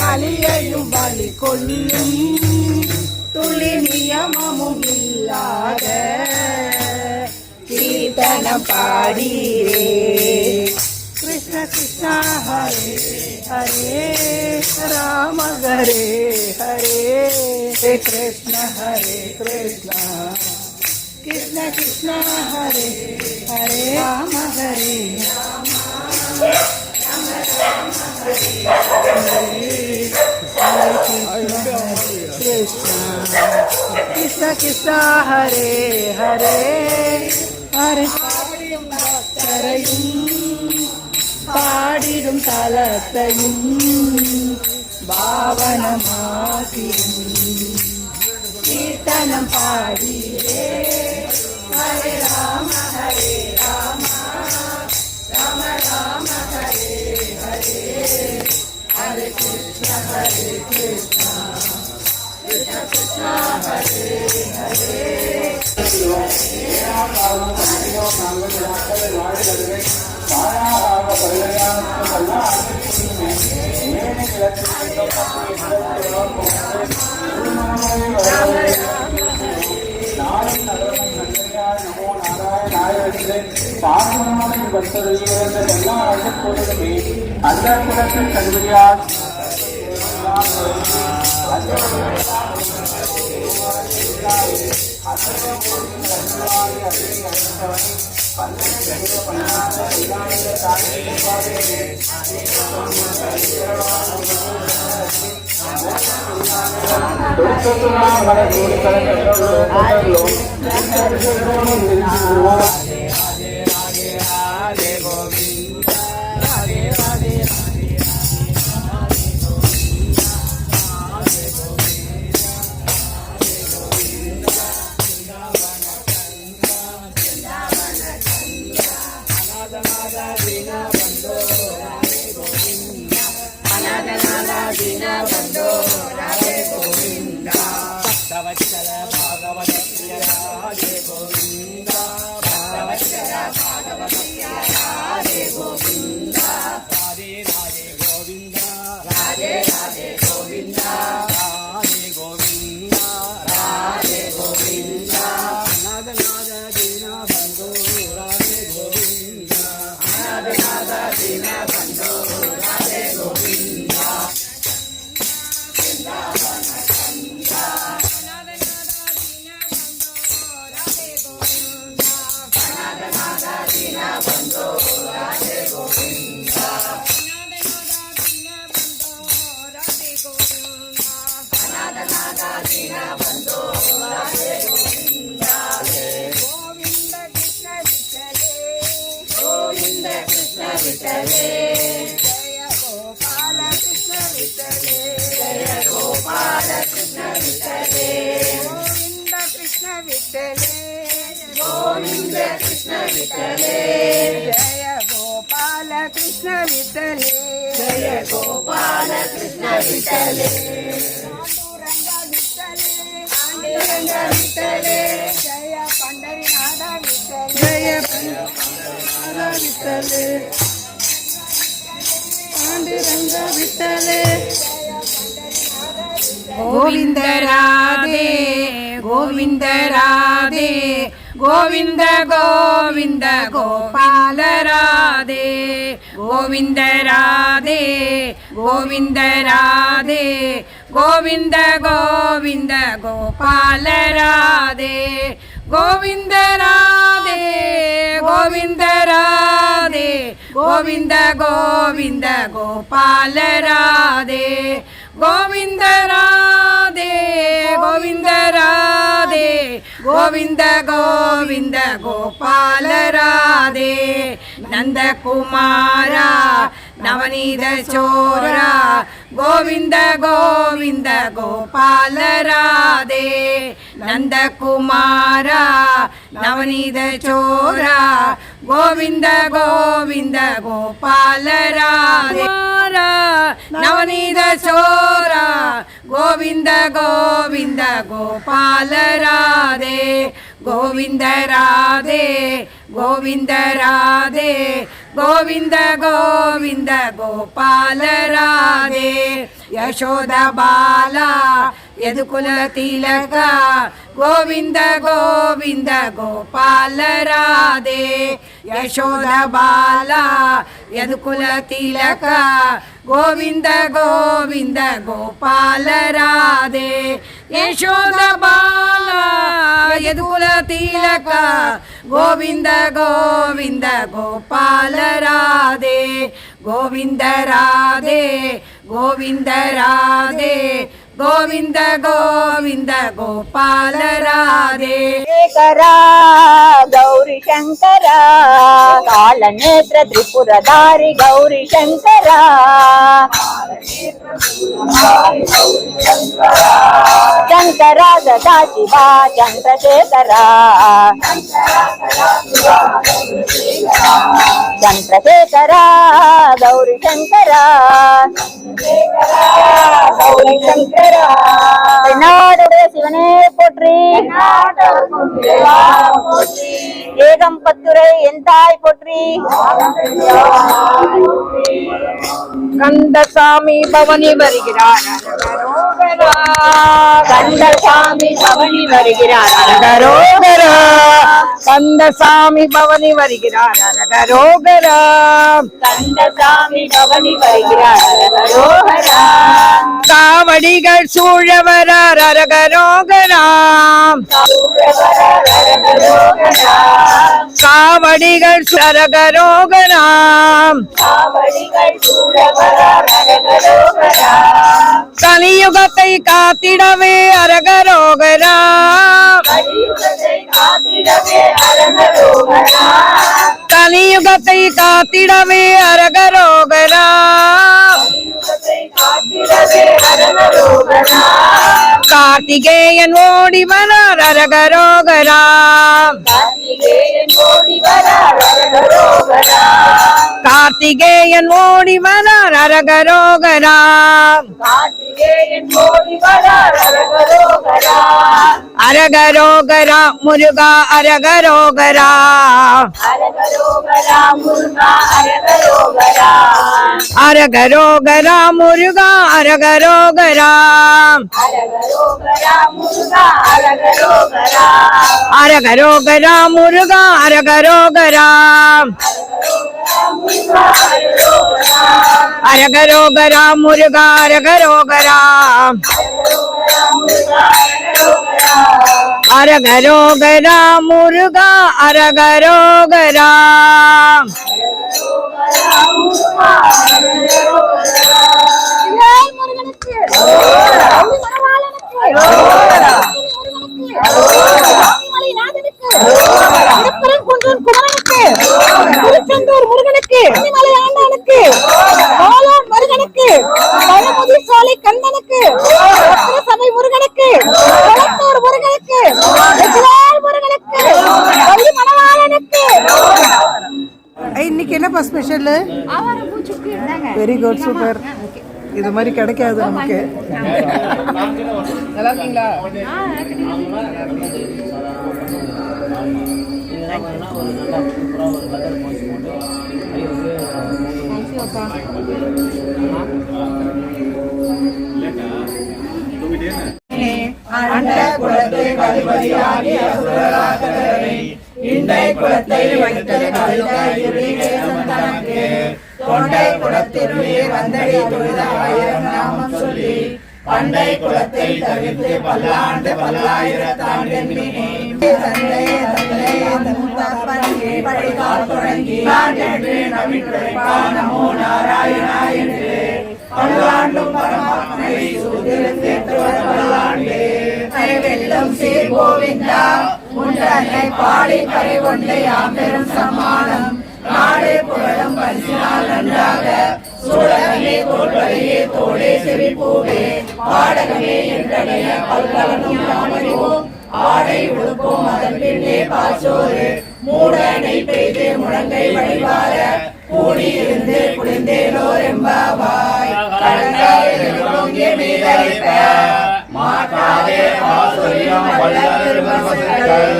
கலியையும் பலி கொள்ளும் துளி நியமமும் இல்லாத கீர்த்தனம் பாடீரே கிருஷ்ண கிருஷ்ண ஹரே ஹரே ராம ஹரே ஹரே ஹரே கிருஷ்ண ஹரே கிருஷ்ண கிருஷ்ண கிருஷ்ண ஹரே ஹரே ராம ஹரே கிருஷ்ண கிருஷ்ண கிருஷ்ண ஹரே ஹரே ஹரே பாடிடும் பக்தரையும் பாடிடும் தலத்தையும் பாவனமாக்கிடும் கீர்த்தனம் பாடியே ஹரே ராம ஹரே ராம ராம ராம சாகுணமாக வந்தது இவர்களெல்லாம் அழகு பொழுதுமே அந்த குலத்தில் கல்வியால் தொழிற்சங்கமான విఠలే. గోవింద కృష్ణ విఠలే జయ గోపాల కృష్ణ విఠలే జయ గోపాల కృష్ణ విఠలే పాండురంగ విఠలే జయ పండరినాథ విఠలే జయ கோவிந்த ராதே கோவிந்த ராதே கோவிந்த கோவிந்த கோபால ராதே கோவிந்த ராதே கோவிந்த ராதே கோவிந்த கோவிந்த கோபால ராதே கோவிந்த ராதே கோவிந்த ராதே கோவிந்த கோவிந்த கோபால ராதே గోవింద రాధే గోవింద రాధే గోవింద గోవింద గోపాల రాధే నందకుమారా ನವನೀದ ಚೋರ ಗೋವಿಂದ ಗೋವಿಂದ ಗೋಪಾಲ ರಾಧೆ ನಂದಕುಮಾರ ನವನೀದ ಚೋರ ಗೋವಿಂದ ಗೋವಿಂದ ಗೋಪಾಲ ರಾಧೆ ನವನೀದ ಚೋರ ಗೋವಿಂದ ಗೋವಿಂದ ಗೋಪಾಲ ರಾಧೆ ಗೋವಿಂದ ರಾಧೆ ಗೋವಿಂದ ರಾಧೆ गोविन्द गोविन्द गोपाल राधे यशोद बाला ಯದುಕುಲ ತಿಲಕ ಗೋವಿಂದ ಗೋವಿಂದ ಗೋಪಾಲ ರಾಧೆ ಯಶೋಧ ಬಾಲ ಯದುಕುಲ ತಿಲಕ ಗೋವಿಂದ ಗೋವಿಂದ ಗೋಪಾಲ ರಾಧೆ ಯಶೋಧ ಬಾಲ ಯದುಕುಲ ತಿಲಕ ಗೋವಿಂದ ಗೋವಿಂದ ಗೋಪಾಲ ರಾಧೆ ಗೋವಿಂದ ರಾಧೆ ಗೋವಿಂದ ರಾಧೆ గోవింద గోవింద గోపాల రాధే. శేఖరా గౌరీ శంకరా కాలనేత్ర త్రిపురధారి గౌరీ శంకరా. శంకర గదా శివ చంద్రశేఖరా. చంద్రశేఖరా గౌరీ శంకరా గౌరీ శంకర. தென்னாடுடைய சிவனே போற்றி. ஏகம் பத்துரை என் தாய் போற்றி. கந்தசாமி பவனி வருகிறார். கந்தசாமி பவனி வருகிறார். அரகரோகரா கந்தசாமி பவனி வருகிறார். அரகரோகரா கந்தசாமி பவனி வருகிறார். அரோகரா காவடிகள் சூழவரார் அரகரோகரா காவடிகள் அரகரோகரா காவடிகள் சூழவரார் அரகரோகரா கலியுகத்தை காத்திடவே அரகரோகரா. கலியுகத்தை காத்திடவே அரகரோகரா. கலியுகத்தை காத்திடவே அரகரோகரா அரகரோகரா கார்த்திகேயன் ஓடி வரார் அரகரோகரா கார்த்திகேயன் ஓடி வரார் அரகரோகரா ஓடி வரார் அரகரோகரா கார்த்திகேயன் ஓடி வரார் அரகரோகரா அரகரோகரா முருகா அரகரோகரா அரகரோகரா முருகா அரகரோகரா அரகரோகரா முருகா அரகரோகரா அரகரோகரா முருகா அரகரோகரா அரகரோகரா முருகா அரகரோகரா முருகா திருச்செந்தூர் முருகனுக்கு ஸ்பெஷலு? வெரி குட் சூப்பர் இது மாதிரி கிடைக்காது நமக்கு. நல்லா இருக்கீங்களா தேங்க்யூ அதிபதியாகி அசுரராகவே இண்டை குலத்தை வைத்தது கவிதாயிரே தொண்டை குலத்திற்குள்ளே வந்தடி தொழுத ஆயிரம் நாமம் பல்லாண்டு பல்லாயிரத்தாண்டு தந்தையே பல்லாண்டே உன்னை வெல்லும் சீர் கோவிந்தா. உன்றனை பாடி கரை கொண்டு யாபெரும் சமானம். நாடே புகழும் பரிசினால் நன்றாக. சூழகமே கொள்வதையே தோடே செவிப்பூவே. பாடகமே என்றடைய பல்கலனும் நாமறிவோம் ஆடை உடுப்போம் அதன் பின்னே பாச்சோறு மூடனை பெய்து முழங்கை வழிவார கூடியிருந்து குளிர்ந்தேனோர் எம்பாவாய். கடந்தாய் மேலரைப்ப மாற்றாதே ஆசிரியம் வல்ல திருமசக்கள்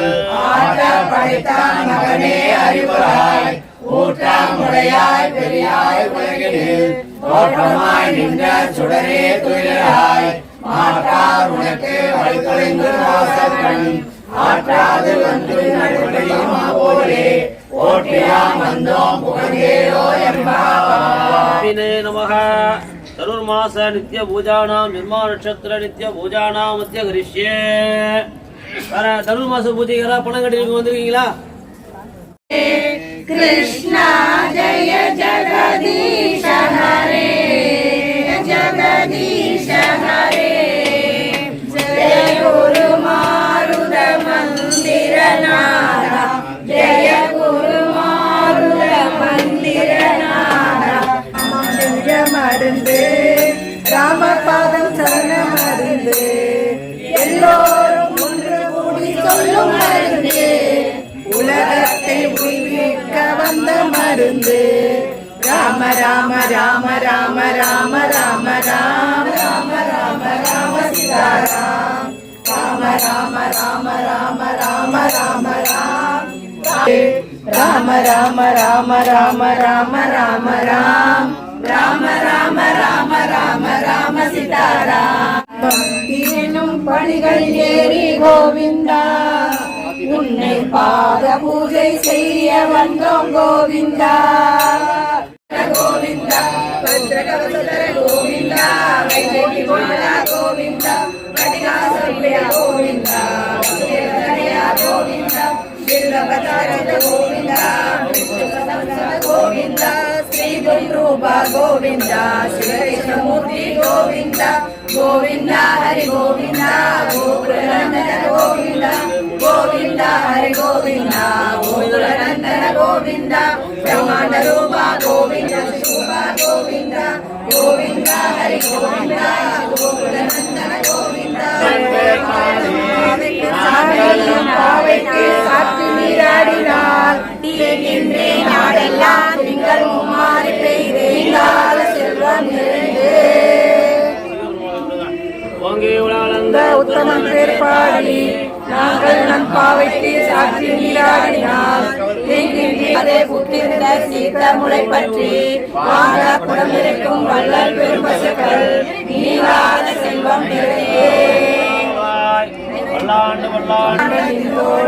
ஆற்ற படைத்தான் மகனே அறிவுராய் ஊற்றாமுடையாய் பெரியாய் உலகினில். தோற்றமாய் நின்ற சுடரே துயிலாய் மாற்றார் உனக்கு வழித்தொழிந்து வாசகன். ஆற்றாது வந்து நடுவடையும் போலே ஓட்டியாம் வந்தோம் புகழேரோ என்பார். विने தனுர்மாச நித்திய பூஜானாம் நிர்மா நட்சத்திர நித்திய பூஜானாம் மத்திய கரிஷ்யே வேற தனுர்மாச பூஜைகளா பணம் கட்டிருக்கு வந்திருக்கீங்களா கிருஷ்ணா ஜெய ஜெகதீஷ ஹரே எல்லோரும் ஒன்று கூடி சொல்லும் மருந்து உலகத்தை உயிர்க்க வந்த மருந்து ராம ராம ராம ராம ராம ராம ராம ராம ராம ராம சீதாராம் ராம ராம ராம ராம ராம ராம ராம் ராம ராம ராம ராம ராம ராம ராம் ராம ராம ராம ராம ராம சீதாராம். பக்தி படிகள் ஏறி கோவிந்தா. உன்னை பாத பூஜை செய்ய வந்தோம் கோவிந்தா. கோவிந்தா பத்ரகவசர கோவிந்தா. வைஜெயி மாலா கோவிந்தா. கடிகாசல்யா கோவிந்தா. கோவிந்தா. గిర్రవతారిత గోవింద గోవింద శ్రీ గురురూప గోవింద శ్రీకృష్ణమూర్తి గోవింద గోవింద హరి గోవింద గోకులనందన గోవింద గోవింద హరి గోవింద గోకులనందన గోవింద బ్రహ్మాండ రూప గోవింద శుభ గోవింద గోవింద హరి గోవింద. தீங்கின்றே நாடெல்லாம் திங்கள் மும்மாறி பெய்தேங்கால செல்வம் நிறைந்து. ஓங்கே உலகளந்த இந்த உத்தமம் பேர்பாடி நாங்கள் நம் பாவைக்கு சாட்சி நீராடினால் அதே புத்திருந்த சீத்த முளை பற்றி வாங்க குடம் இருக்கும் வள்ளல் பெரும்பசுக்கள் நீங்காத செல்வம் நிறையே. வல்லாண்டு வல்லாண்டு.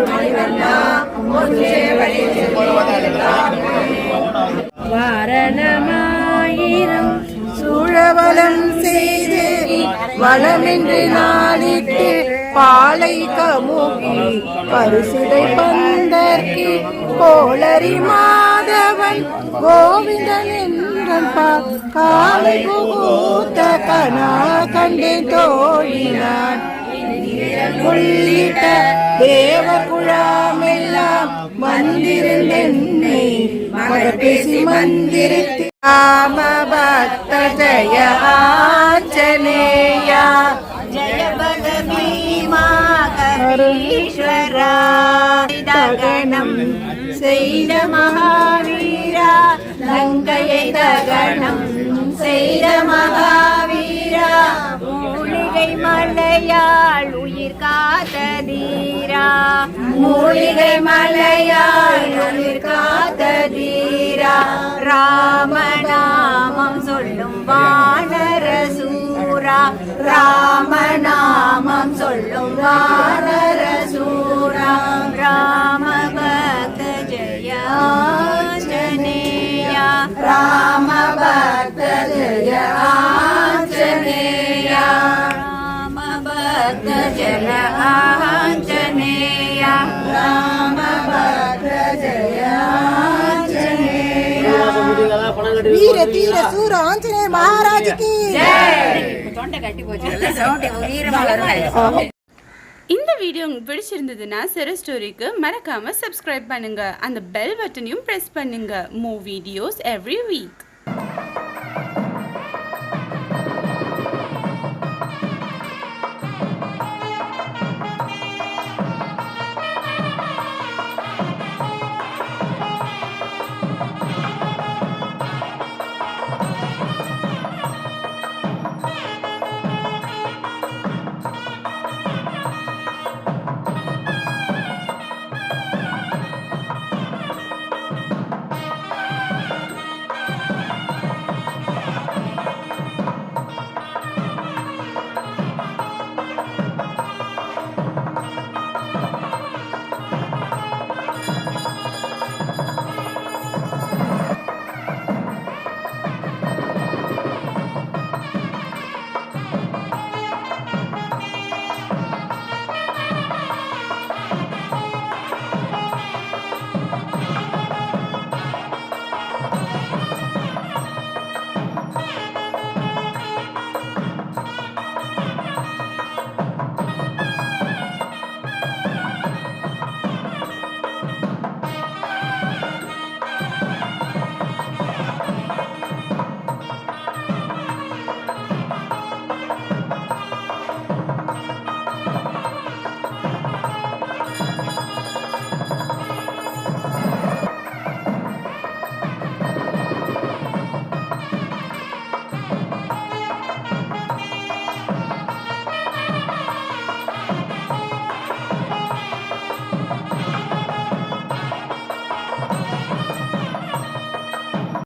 மணிவண்ணா வாரணமாயிரம் சூழவலம் செய்து வளமின்றி நாளிட்டு பாலை கமுகி பரிசுடை பந்தர்க்கு கோளரி மாதவன் கோவிந்தன் என்றன் பால் காலை புகுத்த கனா கண்டே தோழினான். உள்ளிட்ட தேவ മന്ദിരനെന്നെ മകപേശി മന്ദിരത്തിൽ രാമഭക്ത ജയ ആഞ്ജനേയ ജയ ഭഗവീമാകരീശ്വര ദഗണം ചെയ്ത മഹാവീര ലങ്കയെ ദഗണം ചെയ്ത മഹാവീര மலையாள் உயிர் காத்த தீரா. மூலிகை மலையாள் உயிர் காத்த தீரா. ராமநாமம் சொல்லும் வானர சூரா. ராமநாமம் சொல்லும் வானர சூரா. ராம பக்த ஜெய ராம பக்த ஜெய வீர தீர சூர ஆஞ்சநேய மகாராஜுக்கு இந்த வீடியோ உங்களுக்கு பிடிச்சிருந்ததுன்னா செர ஸ்டோரிக்கு மறக்காம சப்ஸ்கிரைப் பண்ணுங்க. அந்த பெல் பட்டனையும் பிரஸ் பண்ணுங்க. மூ வீடியோஸ் எவ்ரி வீக்